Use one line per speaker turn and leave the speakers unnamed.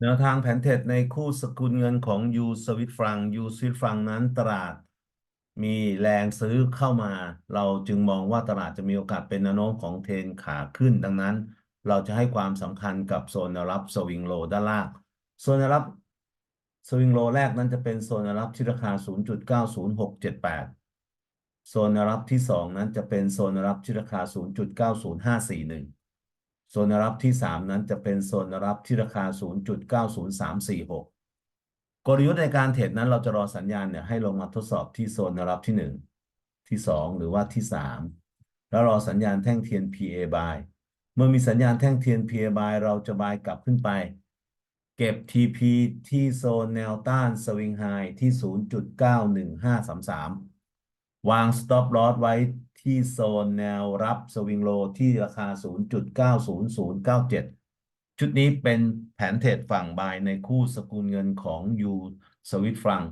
แนวทางแผนเทรดในคู่สกุลเงินของยูสวิตฟรังยูสวิตฟรังนั้นตลาด มีแรงซื้อเข้ามา เราจึงมองว่าตลาดจะมีโอกาสเป็นแนวโน้มของเทรนขาขึ้น ดังนั้น เราจะให้ความสำคัญกับโซนแนวรับสวิงโลด้านล่างโซนแนวรับสวิงโลแรกนั้นจะเป็นโซนแนวรับที่ราคา 0.90678 โซนแนวรับที่ 2 นั้นจะเป็นโซนแนวรับที่ราคา 0.90541 โซนรับที่ 3 นั้นจะเป็นโซนรับที่ราคา 0.90346 กลยุทธ์ในการเทรดนั้นเราจะรอสัญญาณเนี่ยให้ลงมาทดสอบที่โซนรับที่ 1 ที่ 2 หรือว่าที่ 3 แล้วรอสัญญาณแท่งเทียน PA buy เมื่อมีสัญญาณแท่งเทียน PA buy เราจะ buy กลับขึ้นไป เก็บ TP ที่โซนแนวต้านสวิงไฮที่ 0.91533 วาง stop loss ไว้ ที่โซนแนวรับสวิงโลที่ราคา 0.90097 ชุดนี้เป็นแผนเทรดฝั่งบายในคู่สกุลเงินของยูสวิตฟรัง